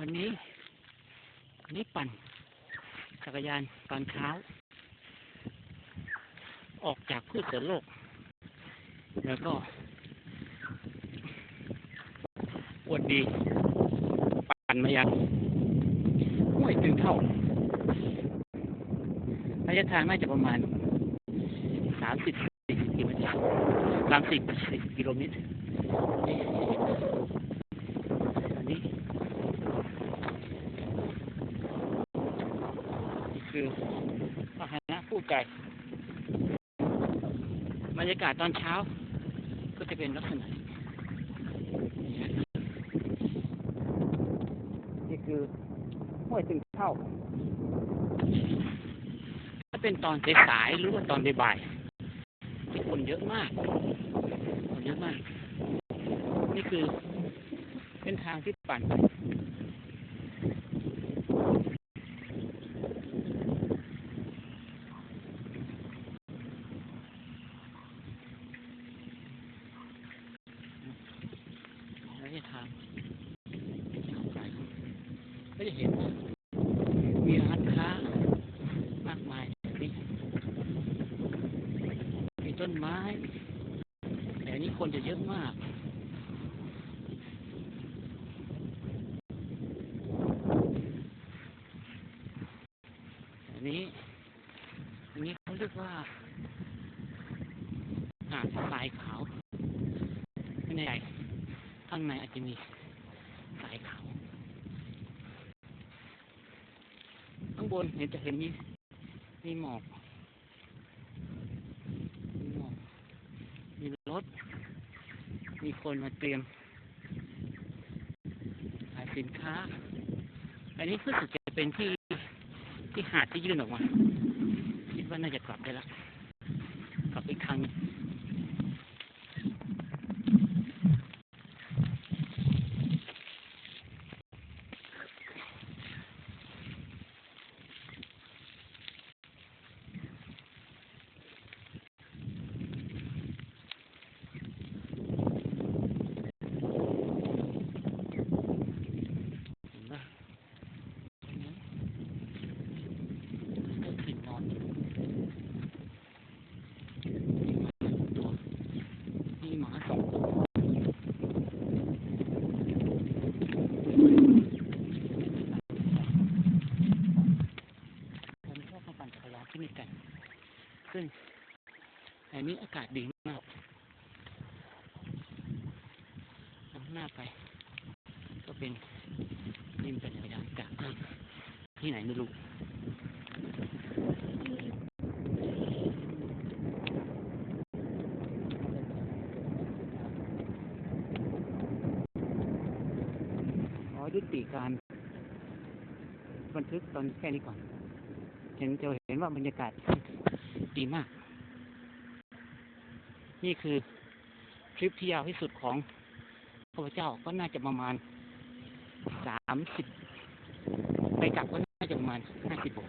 วันนี้วันนี้ปั่น จักรยานตอนเช้า ออกจากพืชสวนโลก แล้วก็อวดดี ปั่นมายังห้วยตึงเท่าระยะทางน่าจะประมาณสามสิบสี่สิบกิโลเมตรสามสิบสี่กิโลเมตรนี่อันนี้ นี่ คือพาหนะผู้ใจบรรยากาศตอนเช้า ก็จะเป็นลักษณะนี้นี่คือห้วยตึงเท่า ถ้าเป็นตอนสายๆหรือว่าตอนบ่ายๆที่คนเยอะมากคนเยอะมาก นี่คือเป็นทางที่ปั่น ระยะทางยาวไกลก็จะเห็นว่ามีร้านค้ามากมายนี่มีต้นไม้แต่นี้คนจะเยอะมากอันนี้อันนี้เขาเรียกว่าหาดทรายขาวไม่แน่ ข้างในอาจจะมีสายขาวข้างบนเห็นจะเห็นมีมีหมอกมีหมอกมีรถ มีคนมาเตรียมขายสินค้า อันนี้รู้สึกจะเป็นที่ที่หาดที่ยื่นออกมา คิดว่าน่าจะกลับได้แล้วกลับอีกครั้งหนึ่ง เห็นปะตรงนี้ได้กลิ่นนอนอยู่มีหมาสองตัวมีหมาสองตัวผมชอบมาปั่นจักรยานที่นี่กัน ซึ่งอันนี้อากาศดีมากข้างหน้าไป ก็เป็นริมเป็นจักรยานจากที่ไหนไม่รู้ขอยุติการบันทึกตอนแค่นี้ก่อน เห็นจะเห็นว่าบรรยากาศ ดีมาก นี่คือทริปที่ยาวที่สุดของพระเจ้าก็น่าจะประมาณสามสิบไปกลับก็น่าจะประมาณห้าสิบหก